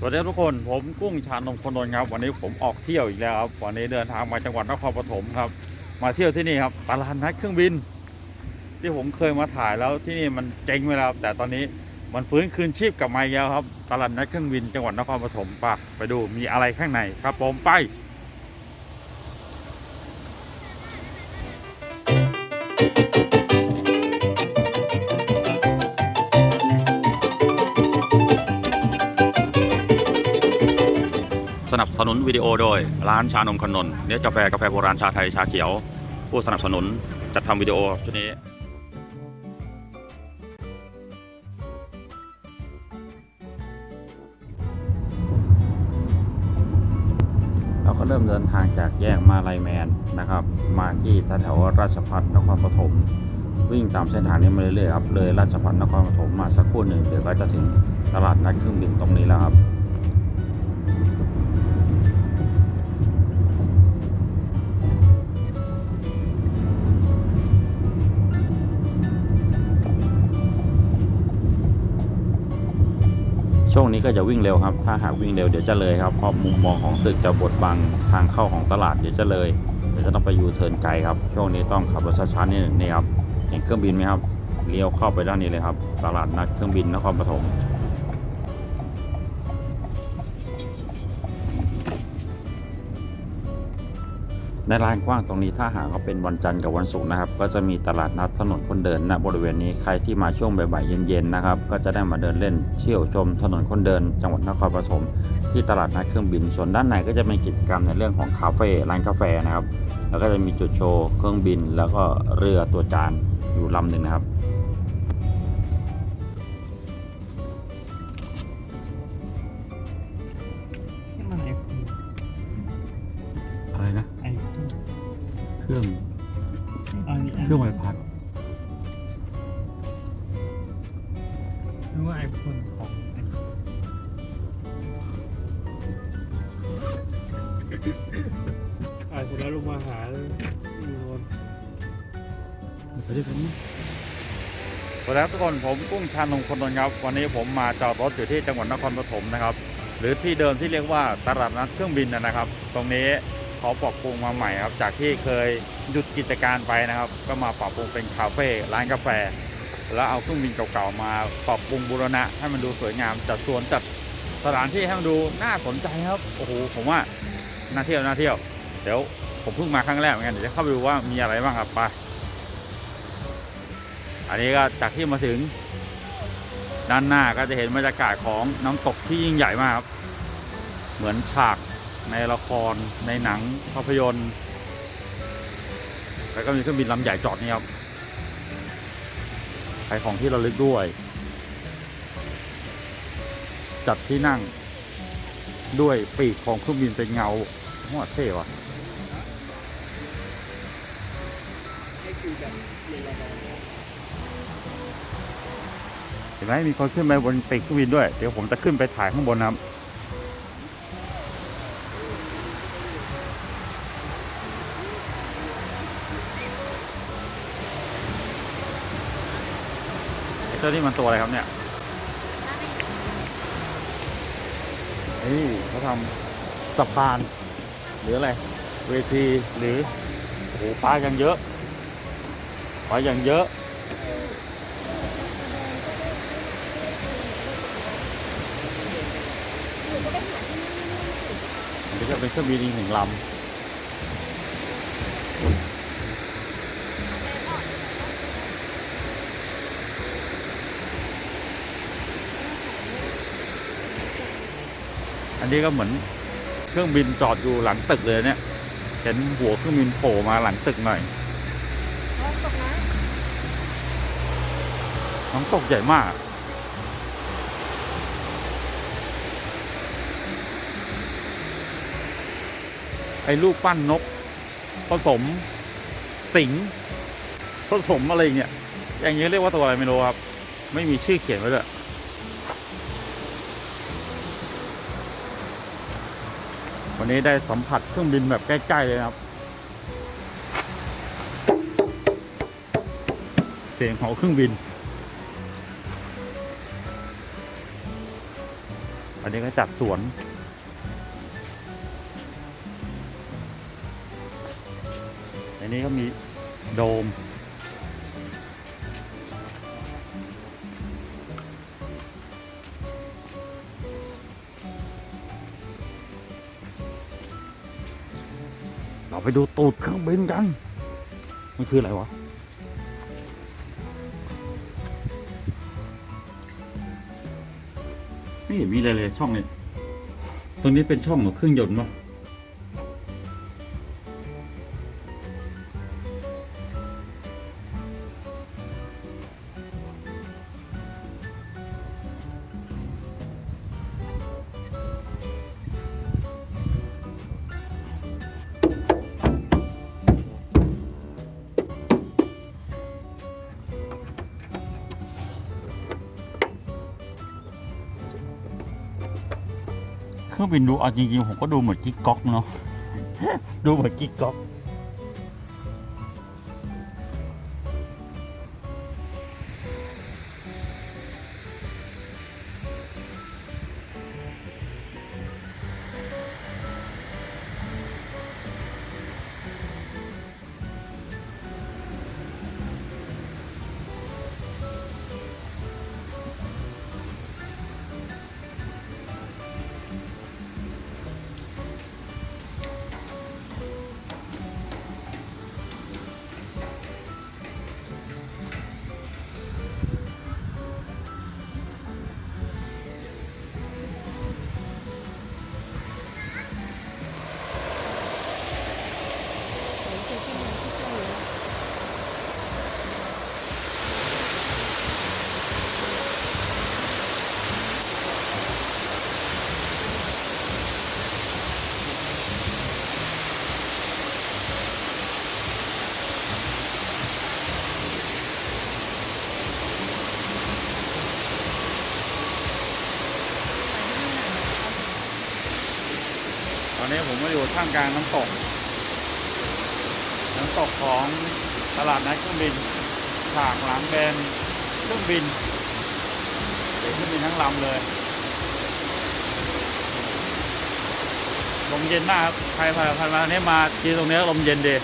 สวัสดีทุกคนผมกุ้งชานมคนนน์ครับ วันนี้ผมออกเที่ยวอีกแล้วครับวันนี้เดินทางมาจังหวัดนครปฐมครับ มาเที่ยวที่นี่ครับตลาดนัดเครื่องบิน ที่ผมเคยมาถ่ายแล้วที่นี่มันเจ๊งไปแล้วแต่ตอนนี้มันฟื้นคืนชีพกลับมาแล้วครับ ตลาดนัดเครื่องบินจังหวัดนครปฐมปะไปดูมีอะไรข้างในครับผมไป สนับสนุนวิดีโอโดย ร้านชานมคนนนท์เนื้อกาแฟกาแฟโบราณชาไทยชาเขียว ผู้สนับสนุนจัดทำวิดีโอชุดนี้เราก็เริ่มเดินทางจากแยกมาลายแมนนะครับ มาที่แถวราชพัฒนครปฐมวิ่งตามเส้นทางนี้มาเรื่อยๆครับเลยราชพัฒนครปฐมมาสักครู่หนึ่งเดี๋ยวก็จะถึงตลาดนัดเครื่องบินตรงนี้แล้วครับ ช่วงนี้ก็จะวิ่งเร็วครับ ถ้าหากวิ่งเร็วเดี๋ยวจะเลยครับเพราะมุมมองของตึกจะบดบังทางเข้าของตลาดเดี๋ยวจะเลยเดี๋ยวจะต้องไปยูเทิร์นไกลครับ ช่วงนี้ต้องขับรถช้าๆนิดหนึ่งนี่ครับเห็นเครื่องบินไหมครับเลี้ยวเข้าไปด้านนี้เลยครับ ตลาดนัดเครื่องบินนครปฐม ในลานกว้างตรงนี้ถ้าหากว่าเป็นวันจันทร์กับวันศุกร์นะครับ ก็จะมีตลาดนัดถนนคนเดินณบริเวณนี้ใครที่มาช่วงบ่ายๆเย็นๆนะครับ ก็จะได้มาเดินเล่นเที่ยวชมถนนคนเดิน จังหวัดนครปฐมที่ตลาดนัดเครื่องบิน ส่วนด้านในก็จะเป็นกิจกรรมในเรื่องของคาเฟ่ร้านกาแฟนะครับ แล้วก็จะมีจุดโชว์เครื่องบิน แล้วก็เรือตัวจานอยู่ลำหนึ่งนะครับ อ่าเสร็จแล้วลงมาหาเลยอยู่โน่นไปด้วยกันไหมสวัสดีครับทุกคนผมกุ้งชานมคนนนท์ครับวันนี้ผมมาจอดรถอยู่ที่จังหวัดนครปฐมนะครับ หรือที่เดิมที่เรียกว่าตลาดนัดเครื่องบินนะนะครับ ตรงนี้เขาปรับปรุงมาใหม่ครับ จากที่เคยหยุดกิจการไปนะครับ ก็มาปรับปรุงเป็นคาเฟ่ร้านกาแฟ แล้วเอาเครื่องบินเก่าๆมาปรับปรุงบูรณะ ให้มันดูสวยงามจัดสวนจัดสถานที่ให้มันดูน่าสนใจครับโอ้โหผมว่าน่าเที่ยวน่าเที่ยว เดี๋ยวผมเพิ่งมาครั้งแรกเหมือนกันเดี๋ยวจะเข้าไปดูว่ามีอะไรบ้างครับไปอันนี้ก็จากที่มาถึง ด้านหน้าก็จะเห็นบรรยากาศของน้ำตกที่ยิ่งใหญ่มากครับ เหมือนฉากในละครในหนังภาพยนตร์ แล้วก็มีเครื่องบินลำใหญ่จอดนี่ครับขายของที่ระลึกด้วย จัดที่นั่งด้วยปีกของเครื่องบินเป็นเงาหัวเท่ว่ะ เห็นไหมมีคนขึ้นไปบนปีกเครื่องบินด้วย เดี๋ยวผมจะขึ้นไปถ่ายข้างบนนะครับไอ้เจ้านี่มันตัวอะไรครับเนี่ยนี่เขาทำสะพาน หรืออะไร เวทีหรือโอ้โหปลาอย่างเยอะ ปลาอย่างเยอะ อันนี้ก็เป็นเครื่องบินอีกหนึ่งลำอันนี้ก็เหมือนเครื่องบินจอดอยู่หลังตึกเลยเนี่ย เห็นหัวเครื่องบินโผล่มาหลังตึกหน่อย น้ำตกใหญ่มาก ไอ้ลูกปั้นนก ผสม สิง ผสมอะไรเงี้ย อย่างนี้เรียกว่าตัวอะไรไม่รู้ครับ ไม่มีชื่อเขียนไว้ด้วยวันนี้ได้สัมผัสเครื่องบินแบบใกล้ ๆ เลยครับ เสียงของเครื่องบิน อันนี้ก็จัดสวน อันนี้ก็มีโดม เราไปดูตูดเครื่องบินกัน มันคืออะไรวะ ไม่เห็นมีอะไรเลยช่องนี้ตรงนี้เป็นช่องของเครื่องยนต์ปะ รื่องบินดูเอาจริงๆผมก็ดูเหมือนกิ๊กก๊อกเนาะดูเหมือนกิ๊กก๊อก อนนี้ผมมาอยู่ท่ามกลางน้ำตก น้ำตกของตลาดนัดเครื่องบินฉากหลังเป็นเครื่องบินเด็กเครื่องบินทั้งลำเลยลมเย็นมากครับใครผ่านมาเนี่ยมาที่ตรงนี้ลมเย็นดี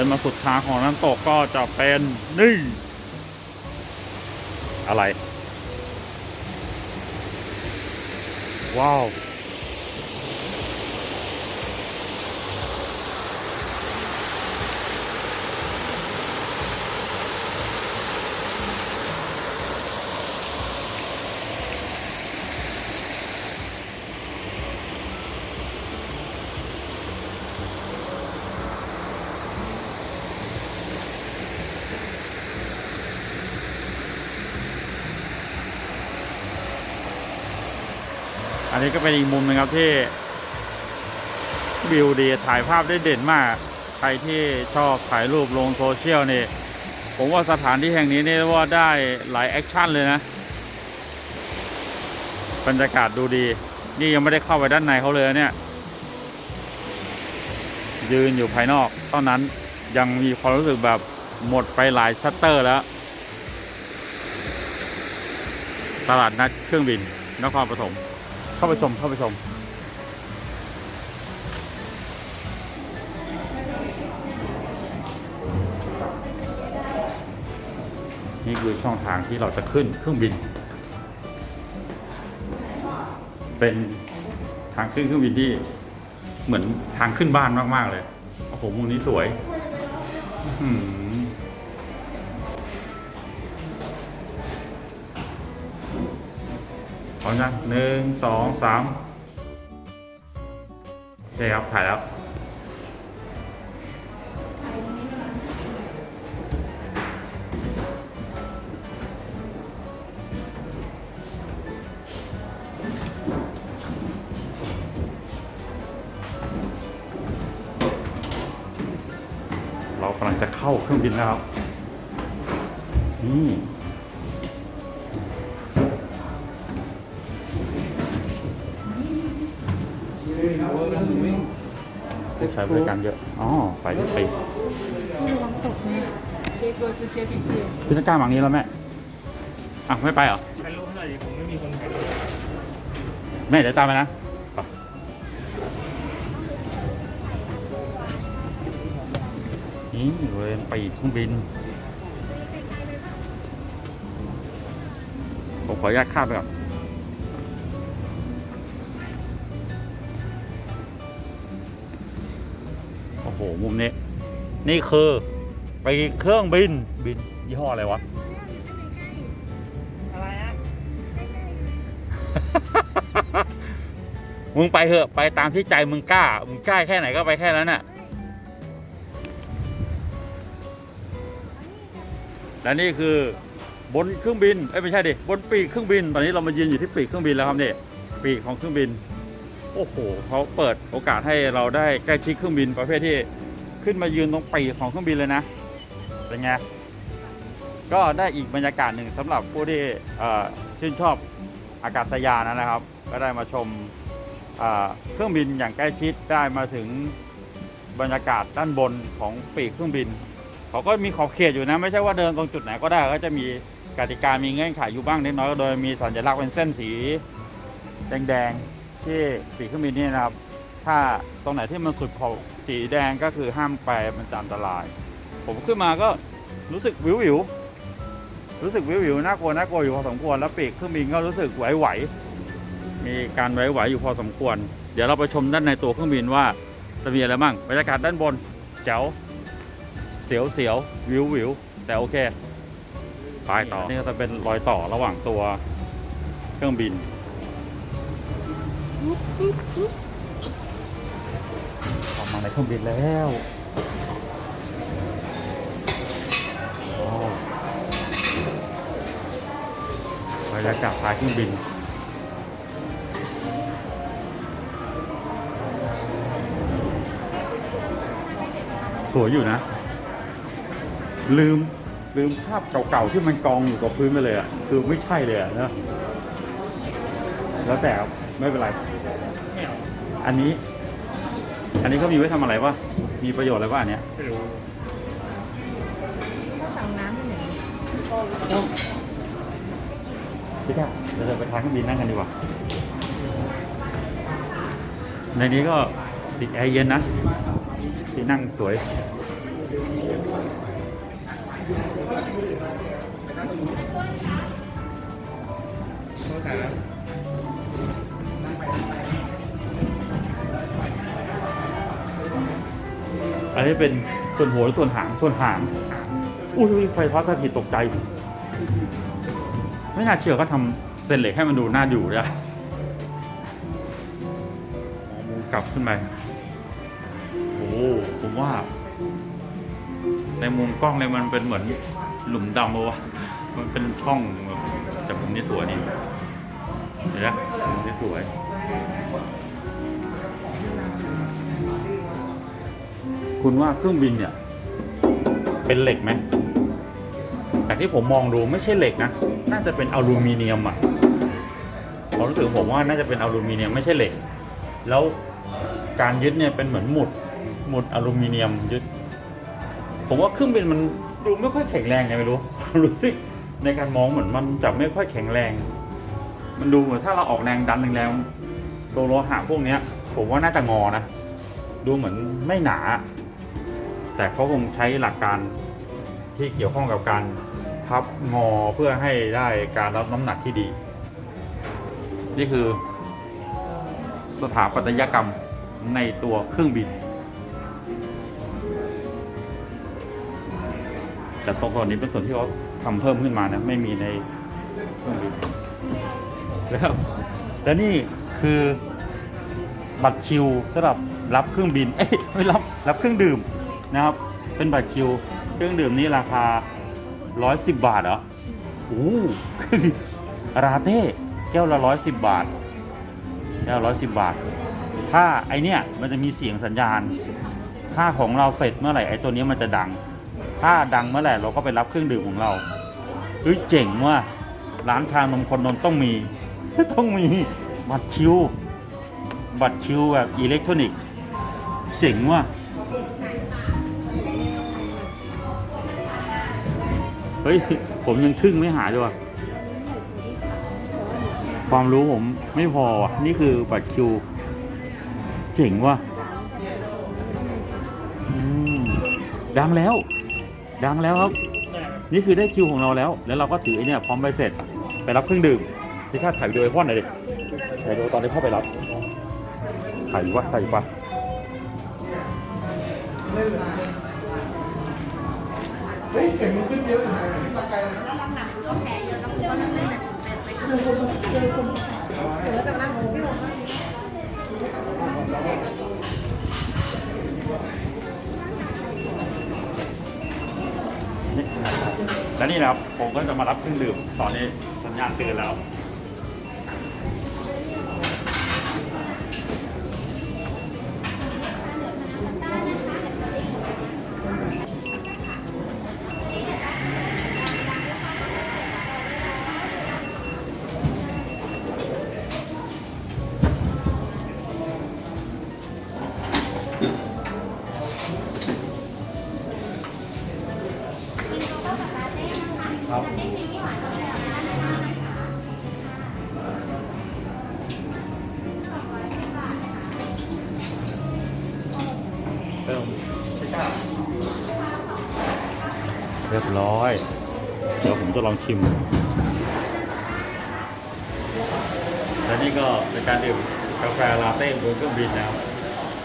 ดินมาสุดทางของน้ำตกก็จะเป็นนี่อะไร ว้าว นนี้ก็เป็นอีกมุมหนึงครับที่วิวดีถ่ายภาพได้เด่นมาก ใครที่ชอบถ่ายรูปลงโซเชียลนี่ผมว่าสถานที่แห่งนี้นี่ว่าได้หลายแอคชั่นเลยนะ บรรยากาศดูดี นี่ยังไม่ได้เข้าไปด้านในเขาเลยเนี่ยยืนอยู่ภายนอก เท่านั้นยังมีความรู้สึกแบบหมดไปหลายชัตเตอร์แล้ว ตลาดนัดเครื่องบินนครปฐม เข้าไปชมเข้าไปชมนี่คือช่องทางที่เราจะขึ้นเครื่องบิน เป็นทางขึ้นเครื่องบินที่เหมือนทางขึ้นบ้านมาก ๆ เลย โอ้โหมุมนี้สวย อื้อ อนะหนึ่งสองสามโอเคครับ ถ่ายแล้ว เรากำลังจะเข้าเครื่องบินแล้ว นี่ ช้บริการเยอะ อ๋อไปที่ปีระวังตกนะเจ๊กลัวจะเจ๊พี่เดียวพี่นักกล้ามังนี้แล้วแม่อะไม่ไปเหรอถ่ายรูปให้หน่อยดิผมไม่มีคนถ่ายรูปแม่เดี๋ยวตามไปนะไปนี่เวรไปอีกเครื่องบินผมขออนุญาตข้ามไปก่อน หมุมนี้ นี่คือไปเครื่องบินบินยี่ห้ออะไรวะ อะไรอะมึงไปเถอะไปตามที่ใจมึงกล้า มึงกล้าแค่ไหนก็ไปแค่นั้นน่ะ และนี่คือบนเครื่องบินเอ้ยไม่ใช่ดิบนปีกเครื่องบิน ตอนนี้เรามายืนอยู่ที่ปีกเครื่องบินแล้วครับนี่ปีกของเครื่องบิน โอ้โหเขาเปิดโอกาสให้เราได้ใกล้ชิดเครื่องบินประเภทที่ขึ้นมายืนตรงปีกของเครื่องบินเลยนะเป็นไงก็ได้อีกบรรยากาศหนึ่งสำหรับผู้ที่ชื่นชอบอากาศยานนะครับ ก็ได้มาชมเอ่อเครื่องบินอย่างใกล้ชิดได้มาถึงบรรยากาศด้านบนของปีกเครื่องบินเขาก็มีขอบเขตอยู่นะ ไม่ใช่ว่าเดินตรงจุดไหนก็ได้ก็จะมีกติกามีเงื่อนไขอยู่บ้างเล็กน้อยโดยมีสัญลักษณ์เป็นเส้นสีแดงๆ ที่ปีกเครื่องบินนี่นะครับ ถ้าตรงไหนที่มันสุดขอบสีแดงก็คือห้ามไปมันจะอันตราย ผมขึ้นมาก็รู้สึกวิววิวรู้สึกวิววิวน่ากลัวน่ากลัวอยู่พอสมควรแล้วปีกเครื่องบินก็รู้สึกไหวๆมีการไหวๆอยู่พอสมควร เดี๋ยวเราไปชมด้านในตัวเครื่องบินว่าจะมีอะไรบ้างบรรยากาศด้านบนแจ๋วเสียวเสียววิววิวแต่โอเคไปต่อนี่ก็จะเป็นรอยต่อระหว่างตัวเครื่องบิน ออกมาในเครื่องบินแล้วว้าวบรรยากาศท้ายเครื่องบินสวยอยู่นะ ลืมลืมภาพเก่าๆที่มันกองอยู่กับพื้นไปเลยอะคือไม่ใช่เลยอะนะแล้วแต่ไม่เป็นไร อาอันนี้ อันนี้เขามีไว้ทำอะไรวะ มีประโยชน์อะไรวะอันเนี้ยไม่รู้ก็สั่งน้ำให้หน่อยพี่ก้าเดี๋ยวเราไปทางเครื่องบินนั่งกันดีกว่า ในนี้ก็ติดแอร์เย็นนะที่นั่งสวยเขาถ่า อันนี้เป็นส่วนหัวส่วนหางส่วนหางอุ้ยไฟฟ้าสถิตตกใจ ไม่น่าเชื่อก็ทำเส้นเหล็กให้มันดูน่าอยู่เลยอะอ๋อมูกลับขึ้นไปโอ้ผมว่า ในมุมกล้องเนี่ยมันเป็นเหมือนหลุมดำปะวะมันเป็นช่องแบบแต่มุมนี้สวยนี่เห็นไหมมุมนี้สวย คุณว่าเครื่องบินเนี่ย เป็นเหล็กไหมจากที่ผมมองดูไม่ใช่เหล็กนะ น่าจะเป็นอลูมิเนียมอะความรู้สึกผมว่าน่าจะเป็นอลูมิเนียมไม่ใช่เหล็ก แล้วการยึดเนี่ยเป็นเหมือนหมุดหมุดอลูมิเนียมยึด ผมว่าเครื่องบินมันดูไม่ค่อยแข็งแรงไงไม่รู้รู้สึกในการมองเหมือนมันจะไม่ค่อยแข็งแรง มันดูเหมือนถ้าเราออกแรงดันแรงๆตัวโลหะพวกเนี้ย ผมว่าน่าจะงอนะ ดูเหมือนไม่หนา แต่เขาคงใช้หลักการที่เกี่ยวข้องกับการพับงอเพื่อให้ได้การรับน้ำหนักที่ดี นี่คือสถาปัตยกรรมในตัวเครื่องบินแต่ตรงส่วนนี้เป็นส่วนที่เขาทำเพิ่มขึ้นมานะไม่มีในเครื่องบินแล้วและนี่คือบัตรคิวสำหรับรับเครื่องบินเอ้ยไม่รับรับเครื่องดื่ม นะครับ เป็นบัตรคิว เครื่องดื่มนี้ราคา 110 บาทเหรอโอ้ราเต้แก้วละ 110 บาท แก้ว110 บาท ถ้าไอเนี้ยมันจะมีเสียงสัญญาณ ถ้าของเราเสร็จเมื่อไหร่ไอตัวนี้มันจะดัง ถ้าดังเมื่อไหร่เราก็ไปรับเครื่องดื่มของเราเฮ้ยเจ๋งว่ะร้านชานมคนนนต้องมี ต้องมีบัตรคิว บัตรคิวแบบอิเล็กทรอนิกส์เจ๋งว่ะ เฮ้ย ผมยังทึ่งไม่หายเลยว่ะความรู้ผมไม่พอว่ะนี่คือบัตรคิว เจ๋งว่ะดังแล้ว ดังแล้วครับ นี่คือได้คิวของเราแล้ว แล้วเราก็ถือไอเนี่ยพร้อมใบเสร็จ ไปรับเครื่องดื่มที่ข้าถ่ายวิดีโอไอพ่อหน่อยดิถ่ายวิดีโอตอนที่พ่อไปรับ ถ่ายอยู่วะถ่ายอยู่ปะเฮ้ยเห็นมัน และนี่นะครับผมก็จะมารับเครื่องดื่มตอนนี้สัญญาณเตือนแล้ว องชิม และนี่ก็เป็นการดื่มกาแฟลาเต้บนเครื่องบินนะครับ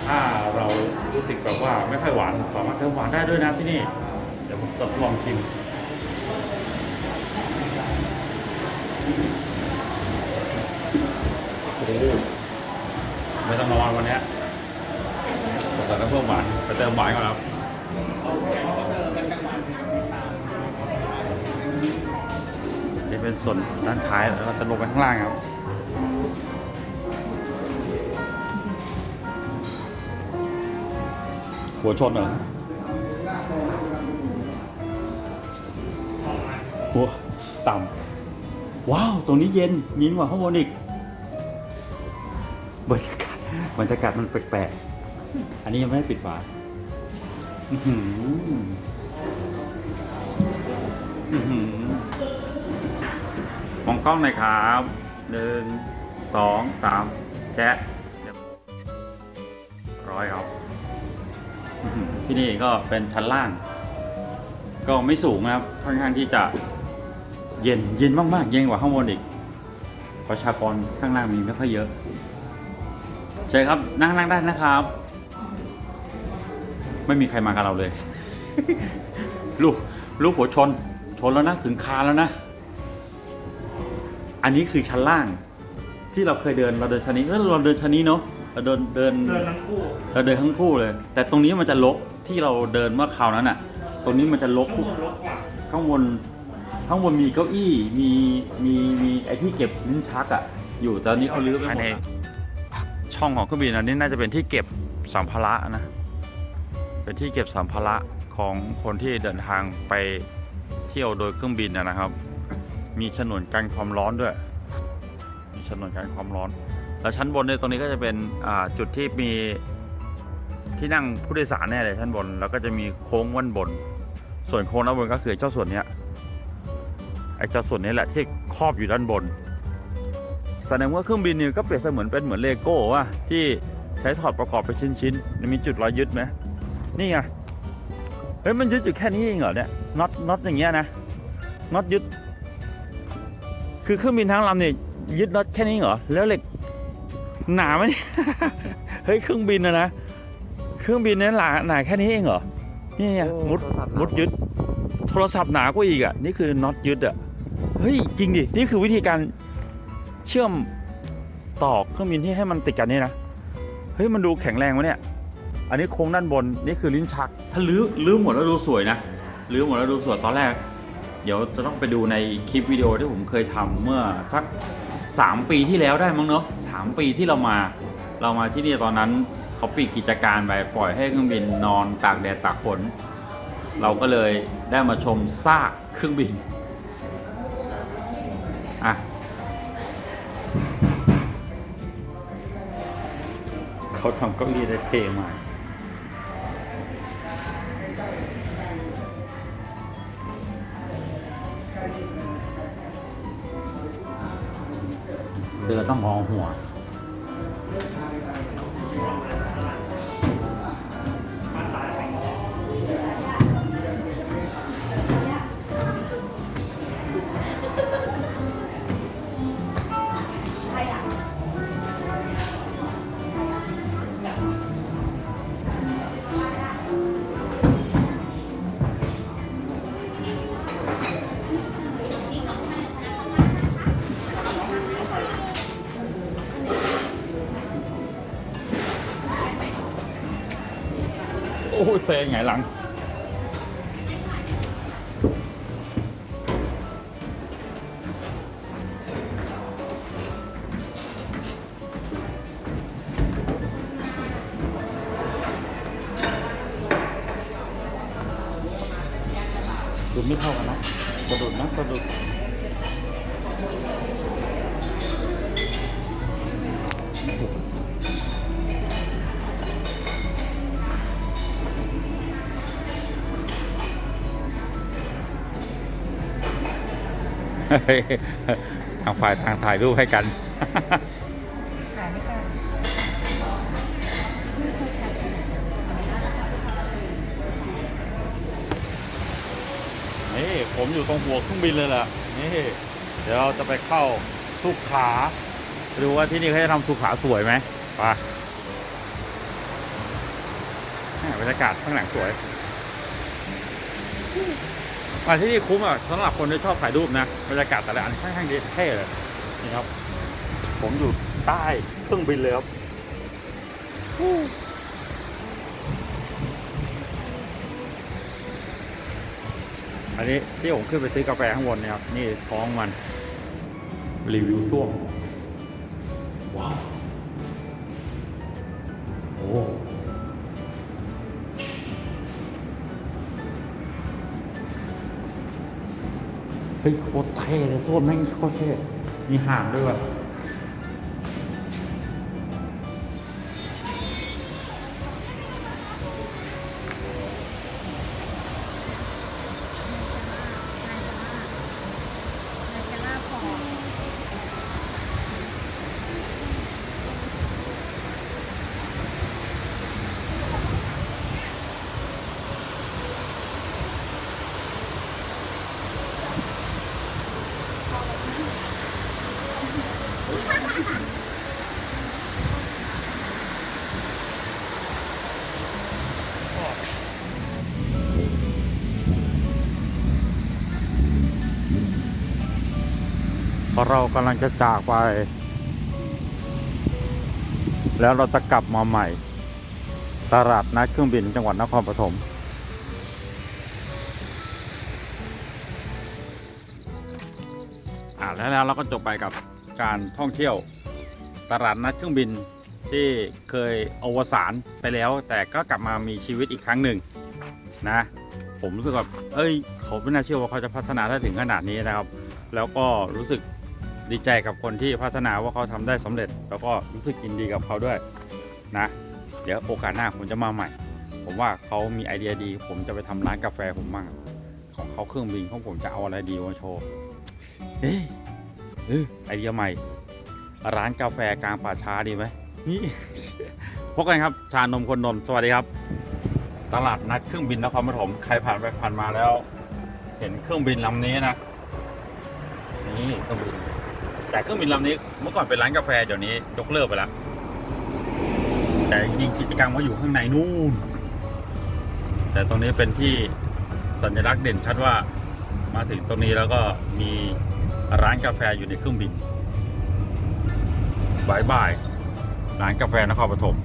ถ้าเรารู้สึกแบบว่าไม่ค่อยหวานสามารถเติมหวานได้ด้วยนะที่นี่ เดี๋ยวผมจะลองชิมไม่ต้องนอนวันนี้สงสัยต้องเพิ่มหวานไปเติมหวานก่อนครับ เป็นส่วนด้านท้ายแล้วเราจะลงไปข้างล่างครับหัวชนเหรอหัวต่ำว้าว ตรงนี้เย็นยินกว่าข้างบนอีกบรรยากาศบรรยากาศมันแปลกๆ อันนี้ยังไม่ได้ปิดฝา มองกล้องหน่อยครับหนึ่งสองสามแชะร้อยครับอื้อหือที่นี่ก็เป็นชั้นล่าง ก็ไม่สูงนะครับค่อนข้างที่จะเย็นเย็นมากๆ เย็นกว่าข้างบนอีกประชากรข้างล่างมีไม่ค่อยเยอะใช่ครับนั่งนั่งได้นะครับ ไม่มีใครมากับเราเลย ลูกลูกหัวชน ชนแล้วนะ ถึงคาแล้วนะ อันนี้คือชั้นล่าง ที่เราเคยเดินเราเดินชั้นนี้เออเราเดินชั้นนี้เนาะเราเดินเดินเดินทั้งคู่เราเดินทั้งคู่เลย แต่ตรงนี้มันจะลกที่เราเดินเมื่อคราวนั้นอะตรงนี้มันจะลกข้างบนลกกว่าข้างบนข้างบนมีเก้าอี้มีมีมีไอที่เก็บลิ้นชักอะอยู่ตอนนี้เขาลื้อไปหมดแล้วช่องของเครื่องบินอันนี้น่าจะเป็นที่เก็บสัมภาระนะ เป็นที่เก็บสัมภาระของคนที่เดินทางไปเที่ยวโดยเครื่องบินนะนะครับ มีฉนวนกันความร้อนด้วย มีฉนวนกันความร้อน แล้วชั้นบนเนี่ยตรงนี้ก็จะเป็นจุดที่มีที่นั่งผู้โดยสารแน่เลยชั้นบน แล้วก็จะมีโค้งด้นบน ส่วนโค้งด้านบนก็คือเจ้าส่วนเนี้ยไอ้เจ้าส่วนนี้แหละที่ครอบอยู่ด้านบน แสดงว่าเครื่องบินเนี่ยก็เปรียบเสมือนเป็นเหมือนเลโก้ว่าที่ใช้ถอดประกอบไปชิ้นๆมันมีจุดรอยยึดไหมนี่ไงเฮ้ยมันยึดอยู่แค่นี้เองเหรอเนี่ยน็อตน็อตอย่างเงี้ยนะน็อตยึด คือเครื่องบินทั้งลำเนี่ยยึดน็อตแค่นี้เหรอ แล้วเหล็กหนาไหมเนี่ยเฮ้ยเครื่องบินนะนะ เครื่องบินเนี่ยหนาหนาแค่นี้เองเหรอ นี่ไงมุดมุดยึด โทรศัพท์หนากว่าอีกอะ นี่คือน็อตยึดอะ เฮ้ยจริงดิ นี่คือวิธีการเชื่อมต่อเครื่องบินที่ให้มันติดกันนี่นะ เฮ้ยมันดูแข็งแรงวะเนี่ย อันนี้โครงด้านบนนี่คือลิ้นชัก ถ้าลื้อลื้อหมดแล้วดูสวยนะ ลื้อหมดแล้วดูสวยตอนแรก เดี๋ยวจะต้องไปดูในคลิปวิดีโอที่ผมเคยทำเมื่อสักสามปีที่แล้วได้มั้งเนาะสามปีที่เรามา เรามาที่นี่ตอนนั้นเขาปิดกิจการไปปล่อยให้เครื่องบินนอนตากแดดตากฝน เราก็เลยได้มาชมซากเครื่องบินอะเขาทำเก้าอี้ได้เท่มาก เดินต้องงอหัว โอ้ยเซงไงหลัง ทางฝ่ายทางถ่ายรูปให้กันขายไม่ได้นี่ผมอยู่ตรงหัวเครื่องบินเลยล่ะนี่เดี๋ยวเราจะไปเข้าสุขาดูว่าที่นี่เขาจะทำสุขาสวยไหมไปบรรยากาศข้างหลังสวย มาที่นี่คุ้มอะสำหรับคนที่ชอบถ่ายรูปนะบรรยากาศแต่ละอันค่อนข้างดีเท่เลยนี่ครับ ผมอยู่ใต้เครื่องบินเลยครับอันนี้ที่ผมขึ้นไปซื้อกาแฟข้างบนเนี่ยครับ นี่ท้องมัน รีวิวช่วงว้าวโอ้ เฮ้ยโคตรเท่เลยโซนแม่งโคตรเท่มีห่างด้วยว่ะ เพราะเรากำลังจะจากไป แล้วเราจะกลับมาใหม่ ตลาดนัดเครื่องบินจังหวัดนครปฐมอ่าแล้วแล้วเราก็จบไปกับการท่องเที่ยว ตลาดนัดเครื่องบินที่เคยอวสานไปแล้ว แต่ก็กลับมามีชีวิตอีกครั้งหนึ่งนะ ผมรู้สึกแบบเอ้ยเขาไม่น่าเชื่อว่าเขาจะพัฒนาได้ถึงขนาดนี้นะครับ แล้วก็รู้สึก ดีใจกับคนที่พัฒนาว่าเขาทำได้สำเร็จ แล้วก็รู้สึกยินดีกับเขาด้วยนะ เดี๋ยวโอกาสหน้าผมจะมาใหม่ ผมว่าเขามีไอเดียดี ผมจะไปทำร้านกาแฟผมบ้างของเขาเครื่องบินของผมจะเอาอะไรดีมาโชว์เอ๊ะเออไอเดียใหม่ ร้านกาแฟกลางป่าช้าดีไหมนี่พบกันครับ ชานมคนนนสวัสดีครับ ตลาดนัดเครื่องบินนครปฐมใครผ่านไปผ่านมาแล้ว เห็นเครื่องบินลำนี้นะ นี่เครื่องบิน แต่เครื่องบินลำนี้เมื่อก่อนเป็นร้านกาแฟเดี๋ยวนี้ยกเลิกไปแล้วแต่ยิงกิจกรรมเขาอยู่ข้างในนู่น แต่ตรงนี้เป็นที่สัญลักษณ์เด่นชัดว่ามาถึงตรงนี้แล้วก็มีร้านกาแฟอยู่ในเครื่องบินบายบายร้านกาแฟนครปฐม